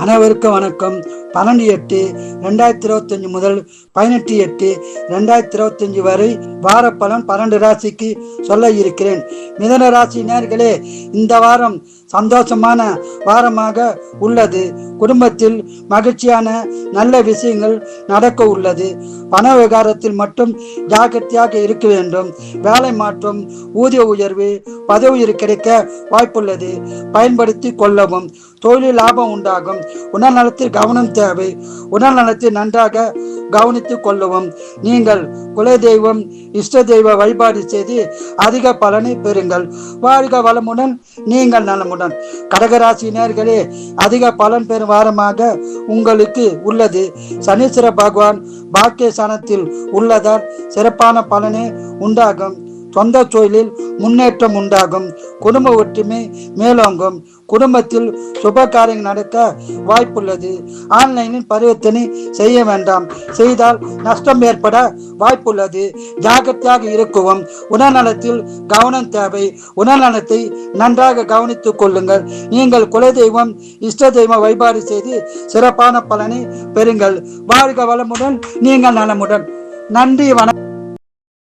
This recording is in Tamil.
அனைவருக்கும் வணக்கம். பன்னெண்டு எட்டு ரெண்டாயிரத்தி இருபத்தஞ்சு முதல் பதினெட்டு எட்டு ரெண்டாயிரத்தி இருபத்தஞ்சு வரை வார பலன் பன்னெண்டு ராசிக்கு சொல்ல இருக்கிறேன். மிதன ராசி நேர்களே இந்த வாரம் சந்தோஷமான வாரமாக உள்ளது. குடும்பத்தில் மகிழ்ச்சியான நல்ல விஷயங்கள் நடக்க உள்ளது. பண விவகாரத்தில் மட்டும் ஜாக்கிரதையாக இருக்க வேண்டும். வேலை மாற்றம் ஊதிய உயர்வு பதவி உயர்வு கிடைக்க வாய்ப்புள்ளது. பயன்படுத்தி கொள்ளவும். தொழிலில் லாபம் உண்டாகும். உடல்நலத்தில் கவனம் தேவை. உடல்நலத்தை நன்றாக கவனித்துக் கொள்ளவும். நீங்கள் குலதெய்வம் இஷ்ட தெய்வ வழிபாடு செய்து அதிக பலனை பெறுங்கள். வாழ்க வளமுடன் நீங்கள் நலமுடன். கடகராசி அதிக பலன் பெறும் வாரமாக உங்களுக்கு உள்ளது. சனீஸ்வர பகவான் பாக்கியஸ்தானத்தில் உள்ளதால் சிறப்பான பலனே உண்டாகும். சொந்த தொழிலில் முன்னேற்றம் உண்டாகும். குடும்ப ஒற்றுமை மேலோங்கும். குடும்பத்தில் சுப காரியங்கள் நடக்க வாய்ப்புள்ளது. ஆன்லைனில் பரிவர்த்தனை செய்ய வேண்டாம். செய்தால் நஷ்டம் ஏற்பட வாய்ப்புள்ளது. ஜாகிரதையாக இருக்கவும். உடல்நலத்தில் கவனம் தேவை. உடல்நலத்தை நன்றாக கவனித்துக் கொள்ளுங்கள். நீங்கள் குலதெய்வம் இஷ்ட தெய்வம் வழிபாடு செய்து சிறப்பான பலனை பெறுங்கள். வாழ்க வளமுடன் நீங்கள் நலமுடன். நன்றி வணக்கம்.